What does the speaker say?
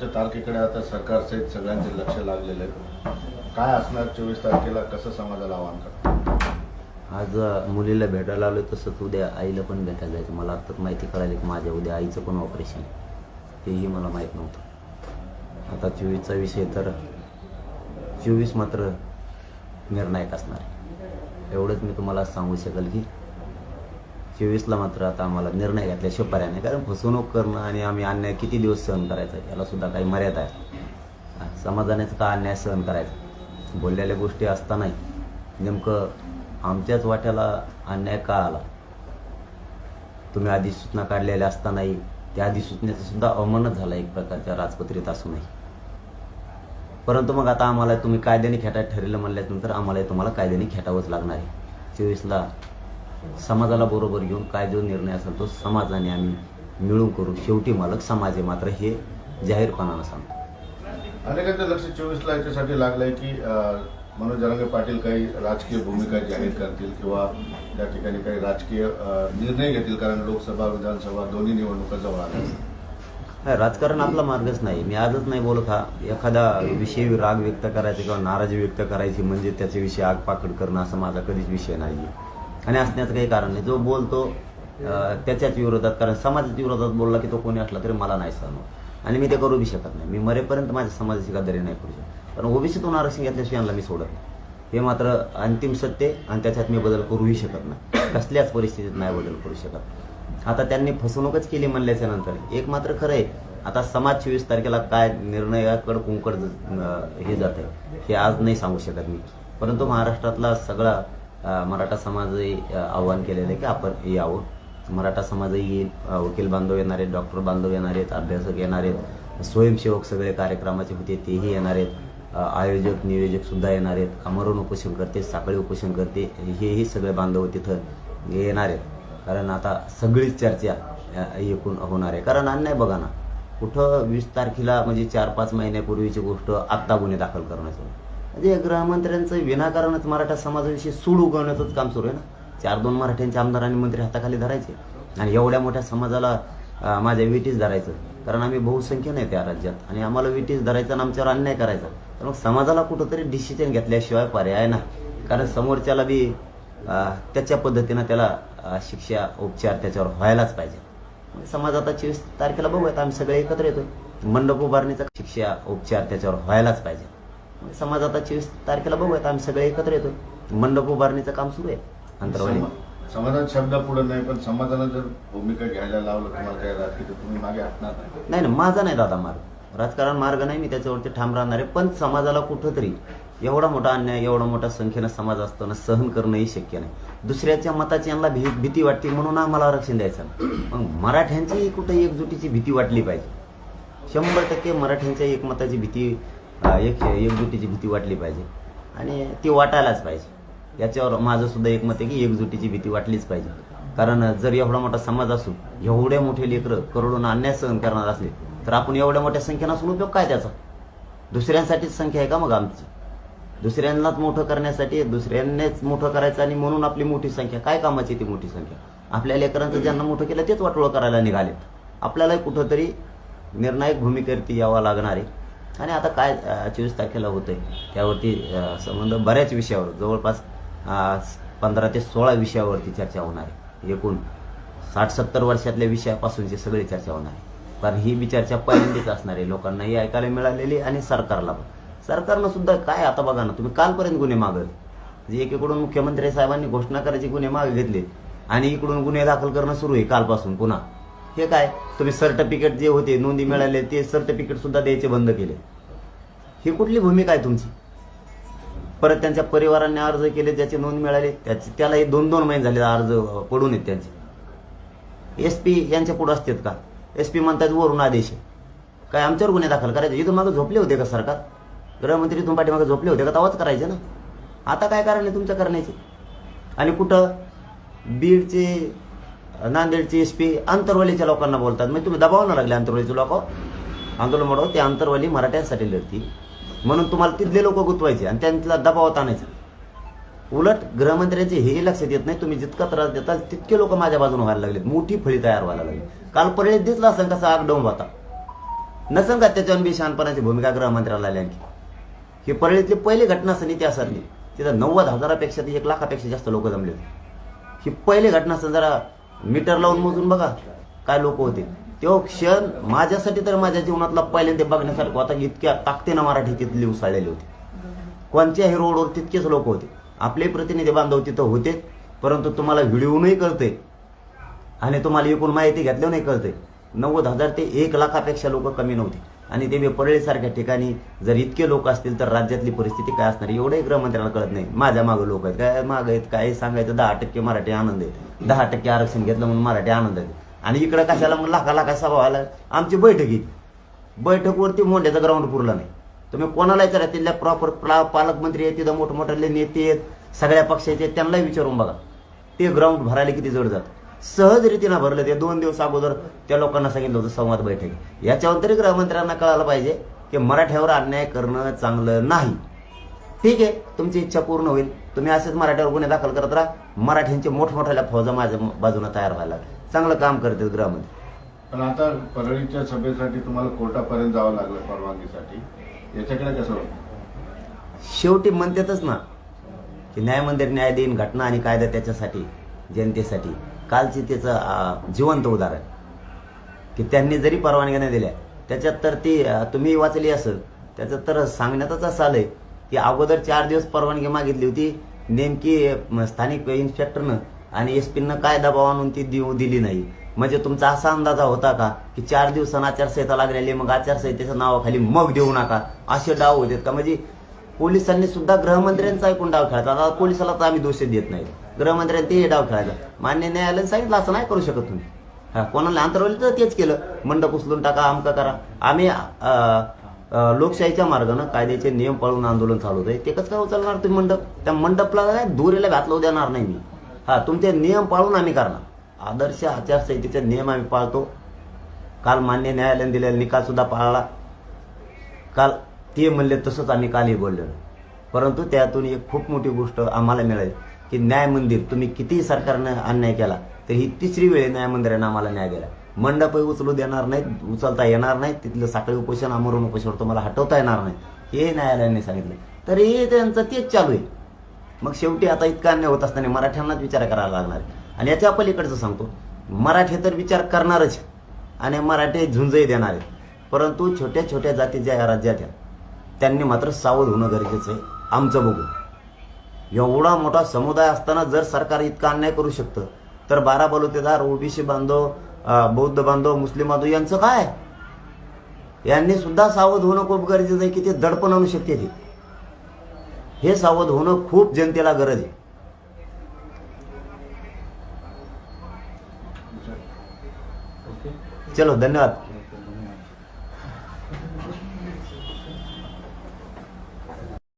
तुमच्या तारखेकडे आता सरकारचे सगळ्यांचे लक्ष लागलेले आहे काय असणार चोवीस तारखेला? कसं समाजाला आवाहन करणार? आज मुलीला भेटायला आलो तसंच उद्या आईला पण भेटायला जायचं. मला आत्ताच माहिती कळाली की माझ्या उद्या आईचं पण ऑपरेशन तेही मला माहीत नव्हतं. आता चोवीसचा विषय तर चोवीस मात्र निर्णायक असणार एवढंच मी तुम्हाला सांगू शकेल की चोवीसला मात्र आता आम्हाला निर्णय घेतल्याशिवाय पर्याय नाही कारण फसवणूक करणं आणि आम्ही अन्याय किती दिवस सहन करायचा याला सुद्धा काही मर्यादा आहे. समाजानेच का अन्याय सहन करायचा? बोललेल्या गोष्टी असतानाही नेमकं आमच्याच वाट्याला अन्याय का आला? तुम्ही अधिसूचना काढलेल्या असतानाही त्या अधिसूचनेचा सुद्धा अवमानच झाला एक प्रकारच्या राजपत्रित असूनही. परंतु मग आता आम्हाला तुम्ही कायद्याने खेटा ठरलेलं म्हणल्यानंतर आम्हाला तुम्हाला कायद्याने खेटावंच लागणार आहे. चोवीसला समाजाला बरोबर घेऊन काय जो निर्णय असेल तो समाजाने आम्ही मिळून करू. शेवटी मालक समाज आहे मात्र हे जाहीरपणानं सांगतो. अनेकांचं लक्ष चोवीसला याच्यासाठी लागलंय की मनोज जरांगे पाटील काही राजकीय भूमिका जाहीर करतील किंवा त्या ठिकाणी काही राजकीय निर्णय घेतील कारण लोकसभा विधानसभा दोन्ही निवडणुका जवळ आल्या. राजकारण आपला मार्गच नाही. मी आजच नाही बोलत हा. एखादा विषय राग व्यक्त करायचा किंवा नाराजी व्यक्त करायची म्हणजे त्याच्याविषयी आग पाकड करणं असा माझा कधीच विषय नाही आणि असण्याचं काही कारण नाही. जो बोलतो त्याच्याच विरोधात कारण समाजाच्या विरोधात बोलला की तो कोणी असला तरी मला नाही सांगू आणि मी ते करू बी शकत नाही. मी मरेपर्यंत माझ्या समाजाची गद्दारी नाही करू शकत. कारण ओबीसीतून आरक्षण घेतल्याशिवाय यांना मी सोडत नाही. हे मात्र अंतिम सत्य आहे आणि त्याच्यात मी बदल करूही शकत नाही. कसल्याच परिस्थितीत नाही बदल करू शकत. आता त्यांनी फसवणूकच केली म्हणल्याच्या नंतर. एक मात्र खरं आहे आता समाज चोवीस तारखेला काय निर्णयाकडे कुंकड हे जात आहे हे आज नाही सांगू शकत मी. परंतु महाराष्ट्रातला सगळा मराठा समाजही आव्हान केलेलं आहे की आपण यावं. मराठा समाजही येईल. वकील बांधव येणार आहेत डॉक्टर बांधव येणार आहेत अभ्यासक येणार आहेत स्वयंसेवक सगळे कार्यक्रमाचे होते तेही येणार आहेत. आयोजक नियोजक सुद्धा येणार आहेत. अमरून उपोषण करते साखळी उपोषण करते. हेही सगळे बांधव तिथं येणार आहेत. कारण आता सगळीच चर्चा एकूण होणार आहे. कारण अन्याय बघा ना कुठं वीस तारखेला म्हणजे चार पाच महिन्यापूर्वीची गोष्ट आत्ता गुन्हे दाखल करण्याचं. म्हणजे गृहमंत्र्यांचं विनाकारणच मराठा समाजाविषयी सूड उगवण्याचंच काम सुरू आहे ना? चार दोन मराठ्यांचे आमदार आणि मंत्री हाताखाली धरायचे. आणि एवढ्या मोठ्या समाजाला माझ्या विटीस धरायचं. कारण आम्ही बहुसंख्य नाही त्या राज्यात. आणि आम्हाला विटीस धरायचं आणि आमच्यावर अन्याय करायचा. तर मग समाजाला कुठंतरी डिसिजन घेतल्याशिवाय पर्याय नाही. कारण समोरच्याला बी त्याच्या पद्धतीनं त्याला शिक्षा उपचार त्याच्यावर व्हायलाच पाहिजे. समाज आता चोवीस तारखेला बघूयात. आम्ही सगळे एकत्र येतो मंडप उभारणीचा शिक्षा उपचार त्याच्यावर व्हायलाच पाहिजे. समाज आता चोवीस तारखेला बघूयात आम्ही सगळे एकत्र येतो. मंडप उभारणीचं काम सुरू आहे अंतरवाली. समा- समाधान शब्द पुढे नाही पण समाजानं जर भूमिका घ्यायला लावलं तुम्हाला काही राजकीय तुम्ही मागे हटणार नाही. नाही ना माझा नाही दादा मार्ग. राजकारण मार्ग नाही मी त्याच्यावरती ठाम राहणार आहे पण समाजाला कुठंतरी एवढा मोठा अन्याय एवढा मोठा संख्येनं समाज असताना सहन करणंही शक्य नाही. दुसऱ्याच्या मताची यांना भी भीती वाटते म्हणून आम्हाला आरक्षण द्यायचं. मग मराठ्यांची कुठे एकजुटीची भीती वाटली पाहिजे? शंभर टक्के मराठ्यांच्या एकमताची भीती एक एकजुटीची भीती वाटली पाहिजे. आणि ती वाटायलाच पाहिजे. याच्यावर माझं सुद्धा एकमत आहे की एकजुटीची भीती वाटलीच पाहिजे. कारण जर एवढा मोठा समाज असून एवढे मोठे लेकरं करोडून अन्याय सहन करणार असले तर आपण एवढ्या मोठ्या संख्येनं असून उपयोग काय त्याचा? दुसऱ्यांसाठीच संख्या आहे का मग आमची? दुसऱ्यांनाच मोठं करण्यासाठी दुसऱ्यांनाच मोठं करायचं आणि म्हणून आपली मोठी संख्या काय कामाची ती मोठी संख्या? आपल्या लेकरांचं ज्यांना मोठं केलं तेच वाटोळं करायला निघालेत. आपल्यालाही कुठंतरी निर्णायक भूमिकेवरती यावं लागणार आहे. आणि आता काय चोवीस तारखेला होतंय. त्यावरती संबंध बऱ्याच विषयावर जवळपास पंधरा ते सोळा विषयावरती चर्चा होणार आहे. एकूण साठ सत्तर वर्षातल्या विषयापासूनची सगळी चर्चा होणार आहे. कारण ही बी चर्चा पहिल्यांदाच असणार आहे. लोकांनाही ऐकायला मिळालेली आणि सरकारला पण. सरकारनं सुद्धा काय आता बघा ना तुम्ही कालपर्यंत गुन्हे मागत. म्हणजे एकीकडून मुख्यमंत्री साहेबांनी घोषणा करायचे गुन्हे मागे घेतले आणि इकडून गुन्हे दाखल करणं सुरू आहे कालपासून पुन्हा. हे काय? तुम्ही सर्टिफिकेट जे होते नोंदी मिळाले ते सर्टिफिकेट सुद्धा द्यायचे बंद केले. ही कुठली भूमिका आहे तुमची? परत त्यांच्या परिवारांनी अर्ज केले ज्याची नोंद मिळाली त्याची त्यालाही दोन दोन महिने झाले अर्ज पडून आहेत त्यांचे. एस पी यांच्या पुढे असतात का? एस पी म्हणतात वरून आदेश आहे. काय आमच्यावर गुन्हे दाखल करायचे? इथून मागे झोपले होते का सरकार? गृहमंत्री इथून पाठीमागे झोपले होते का? तवाच करायचे ना. आता काय कारण आहे तुमच्या करण्याचे? आणि कुठं? बीडचे नांदेडचे एस पी आंतरवालीच्या लोकांना बोलतात. म्हणजे तुम्ही दबाव लागले आंतरवालीचे लोक. आंदोलन म्हणून ते आंतरवाली मराठ्यांसाठी लढती म्हणून तुम्हाला तिथले लोक गुंतवायचे आणि त्यांना दबावात आणायचा. उलट गृहमंत्र्यांचे हे लक्षात येत नाही. तुम्ही जितका त्रास देताल तितके लोक माझ्या बाजूने व्हायला लागले मोठी फळी तयार व्हायला लागली. काल परळीत दिसला असं कसा आग डोंब होता. नसन का त्याच्यावर बी शहाणपणाची भूमिका गृहमंत्र्याला आली आणखी. ही परळीतली पहिली घटना असं इतिहासातली तिथं नव्वद हजारापेक्षा ती एक लाखापेक्षा जास्त लोक जमले होते. ही पहिली घटना असं जरा मीटर लावून मोजून बघा काय लोक होते. तो क्षण माझ्यासाठी तर माझ्या जीवनातला पहिल्यांदा बघण्यासारखं होता इतक्या ताकदीनं मराठी तिथली उसळलेली होती. कोणत्याही रोडवर तितकेच लोक होते. आपले प्रतिनिधी बांधव तिथं होते परंतु तुम्हाला व्हिडिओनही कळते आणि तुम्हाला एकूण माहिती घेतल्यावर नाही कळते नव्वद हजार ते एक लाखापेक्षा लोक कमी नव्हते. आणि ते परळीसारख्या ठिकाणी जर इतके लोक असतील तर राज्यातली परिस्थिती काय असणार एवढे गृहमंत्र्याला कळत नाही. माझ्या मागं लोक आहेत. काय मागं आहेत? काय सांगायचं? दहा टक्के मराठी आनंद आहे दहा टक्के आरक्षण घेतलं म्हणून मराठी आनंद आहे आणि इकडं कशाला मग लाखा लाखा सभा व्हायला? आमची बैठक बैठकवरती मोंड्याचं ग्राउंड पुरला नाही. तुम्ही कोणाला विचारा तिथल्या प्रॉपर पालकमंत्री आहेत तिथं मोठमोठ्याले नेते आहेत सगळ्या पक्षाचे आहेत त्यांनाही विचारून बघा. ते ग्राउंड भरायला किती जड जातं. सहज रीतीनं भरलं. ते दोन दिवस अगोदर त्या लोकांना सांगितलं होतं संवाद बैठक. याच्यावर तरी गृहमंत्र्यांना कळायला पाहिजे की मराठ्यावर अन्याय करणं चांगलं नाही. ठीक आहे तुमची इच्छा पूर्ण होईल. तुम्ही असेच मराठ्यावर गुन्हे दाखल करत राहा. मराठ्यांचे मोठमोठ्या फौजा माझ्या बाजूने तयार व्हायला. चांगलं काम करते गृहमंत्री. पण आता परळीच्या सभेसाठी तुम्हाला कोर्टापर्यंत जावं लागलं परवानगीसाठी. याच्याकडे कसं होतं? शेवटी म्हणतातच ना की न्यायमंदिर न्याय देईन घटना आणि कायदा त्याच्यासाठी जनतेसाठी. कालची त्याचं जिवंत उदाहरण. की त्यांनी जरी परवानग्या नाही दिल्या त्याच्यात तर ती तुम्ही वाचली असेल त्याच्यात तर सांगण्यातच असं आलंय की अगोदर चार दिवस परवानगी मागितली होती नेमकी स्थानिक इन्स्पेक्टरनं आणि एस पीनं काय दबाव आणून ती देऊ दिली नाही. म्हणजे तुमचा असा अंदाजा होता का की चार दिवसांना आचारसंहिता लागलेली मग आचारसंहितेच्या नावाखाली मग देऊ नका असे डाव होते का? म्हणजे पोलिसांनी सुद्धा गृहमंत्र्यांचा ऐकून डाव खेळतात आता पोलिसाला तर आम्ही दोष देत नाही. गृहमंत्र्यांनी ते डाव खेळायचा मान्य न्यायालयाने सांगितलं असं नाही करू शकत तुम्ही. हा कोणाला अंतरवली तर तेच केलं. मंडप उचलून टाका आमका करा. आम्ही लोकशाहीच्या मार्गानं कायद्याचे नियम पाळून आंदोलन चालवतोय. ते कसं काय उचलणार तुम्ही मंडप? त्या मंडपला काय घातलं देणार नाही मी. हा तुमचे नियम पाळून आम्ही करणार. आदर्श आचारसंहितेचे नियम आम्ही पाळतो. काल मान्य न्यायालयाने दिलेला निकाल सुद्धा पाळला. काल ते म्हणले तसंच आम्ही कालही बोललेलो. परंतु त्यातून एक खूप मोठी गोष्ट आम्हाला मिळेल. की न्याय मंदिर तुम्ही कितीही सरकारनं अन्याय केला तर ही तिसरी वेळ न्याय मंदिरानं आम्हाला न्याय दिला मंडपही उचलू देणार नाहीत उचलता येणार नाहीत तिथलं साखळी उपोषण आमरण उपोषण तुम्हाला हटवता येणार नाही. हे न्यायालयाने सांगितलं. तर हे त्यांचं तेच चालू आहे. मग शेवटी आता इतका अन्याय होत असताना मराठ्यांनाच विचार करायला लागणार आहे. आणि याच्या पलीकडचं सांगतो. मराठी तर विचार करणारच आणि मराठी झुंजही देणार आहेत. परंतु छोट्या छोट्या जाती ज्या राज्यात आहेत त्यांनी मात्र सावध होणं गरजेचं आहे. आमचं बघू. एवढा मोठा समुदाय असताना जर सरकार इतका अन्याय करू शकतं तर बारा बलुतेदार ओबीसी बांधव बौद्ध बांधव मुस्लिम बांधव यांचं काय? यांनी सुद्धा सावध होणं खूप गरजेचं आहे की ते दडपण आणू शकते ते. हे सावध होणं खूप जनतेला गरज आहे. चलो धन्यवाद.